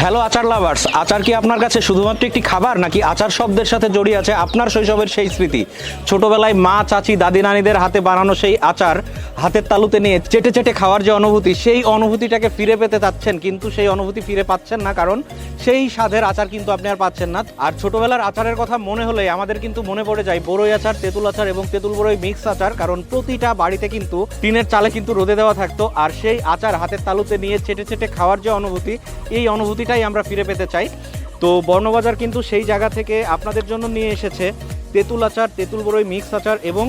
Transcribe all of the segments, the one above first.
Hello আচার lovers আচার কি আপনার কাছে শুধুমাত্র একটি খাবার, নাকি আচার শব্দের সাথে জড়িয়ে আছে আপনার শৈশবের সেই স্মৃতি? ছোটবেলায় মা, চাচি, দাদি, নানিদের হাতে বানানো সেই আচার হাতের তালুতে নিয়ে চেটে চেটে খাওয়ার যে অনুভূতি, সেই অনুভূতিটাকে ফিরে পেতে চাচ্ছেন, কিন্তু সেই অনুভূতি ফিরে পাচ্ছেন না, কারণ সেই স্বাদের আচার কিন্তু আপনি আর পাচ্ছেন না। আর ছোটবেলার আচারের কথা মনে হলে আমাদের কিন্তু মনে পড়ে যায় বড়ই আচার, তেঁতুল আচার এবং তেঁতুল বড়ই মিক্স আচার, কারণ প্রতিটা বাড়িতে কিন্তু টিনের চালে কিন্তু রোদে দেওয়া থাকতো। আর সেই আচার হাতের তালুতে নিয়ে চেটে চেটে খাওয়ার যে অনুভূতি, এই অনুভূতিটাই আমরা ফিরে পেতে চাই। তো বর্ণবাজার কিন্তু সেই জায়গা থেকে আপনাদের জন্য নিয়ে এসেছে তেঁতুল আচার, তেঁতুল বড়ই মিক্স আচার এবং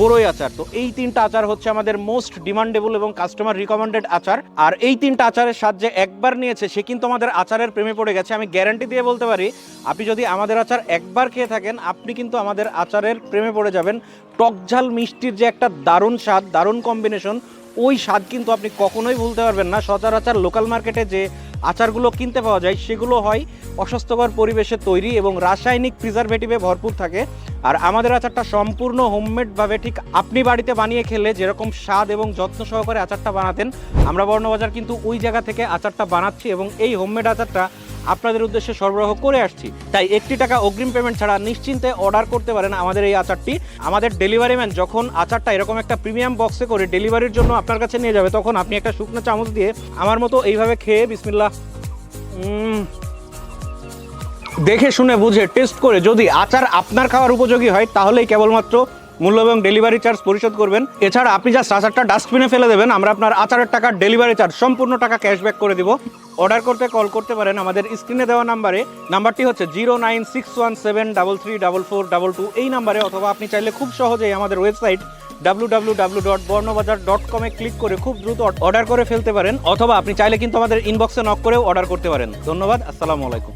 বড়ই আচার। তো এই তিনটা আচার হচ্ছে আমাদের মোস্ট ডিমান্ডেবল এবং কাস্টমার রিকমেন্ডেড আচার। আর এই তিনটা আচারের স্বাদ যে একবার নিয়েছে, সে কিন্তু আমাদের আচারের প্রেমে পড়ে গেছে। আমি গ্যারান্টি দিয়ে বলতে পারি, আপনি যদি আমাদের আচার একবার খেয়ে থাকেন, আপনি কিন্তু আমাদের আচারের প্রেমে পড়ে যাবেন। টকঝাল মিষ্টির যে একটা দারুণ স্বাদ, দারুণ কম্বিনেশন ওই স্বাদ কিন্তু আপনি কখনোই ভুলতে পারবেন না। সচরাচর লোকাল মার্কেটে যে আচারগুলো কিনতে পাওয়া যায়, সেগুলো হয় অস্বাস্থ্যকর পরিবেশে তৈরি এবং রাসায়নিক প্রিজারভেটিভে ভরপুর থাকে। আর আমাদের আচারটা সম্পূর্ণ হোমমেডভাবে ঠিক আপনি বাড়িতে বানিয়ে খেলে যেরকম স্বাদ এবং যত্ন সহকারে আচারটা বানাতেন, আমরা বর্ণবাজার কিন্তু ওই জায়গা থেকে আচারটা বানাচ্ছি এবং এই হোমমেড আচারটা আপনাদের উদ্দেশ্যে সরবরাহ করে আসছি। তাই একটি টাকা অগ্রিম পেমেন্ট ছাড়া নিশ্চিন্তে অর্ডার করতে পারেন আমাদের এই আচারটি। আমাদের ডেলিভারি ম্যান যখন আচারটা এরকম একটা প্রিমিয়াম বক্সে করে ডেলিভারির জন্য আপনার কাছে নিয়ে যাবে, তখন আপনি একটা শুকনো চামচ দিয়ে আমার মতো এইভাবে খেয়ে বিসমিল্লা দেখে শুনে বুঝে টেস্ট করে যদি আচার আপনার খাওয়ার উপযোগী হয়, তাহলেই কেবলমাত্র মূল্য এবং ডেলিভারি চার্জ পরিশোধ করবেন। এছাড়া আপনি জাস্ট আচারটা ডাস্টবিনে ফেলে দেবেন। আমরা আপনার আচারের টাকার ডেলিভারি চার্জ সম্পূর্ণ টাকা ক্যাশব্যাক করে দিব। অর্ডার করতে কল করতে পারেন। আমাদের স্ক্রিনে দেওয়া নাম্বারে নাম্বারটি হচ্ছে zero nine six one seven double three double four double two এই নাম্বারে অথবা আপনি চাইলে খুব সহজেই আমাদের website W W W dot Bornobazar dot কমে ক্লিক করে খুব দ্রুত অর্ডার করে ফেলতে পারেন। অথবা আপনি চাইলে কিন্তু আমাদের ইনবক্সে নক করেও অর্ডার করতে পারেন। ধন্যবাদ। আসসালামু আলাইকুম।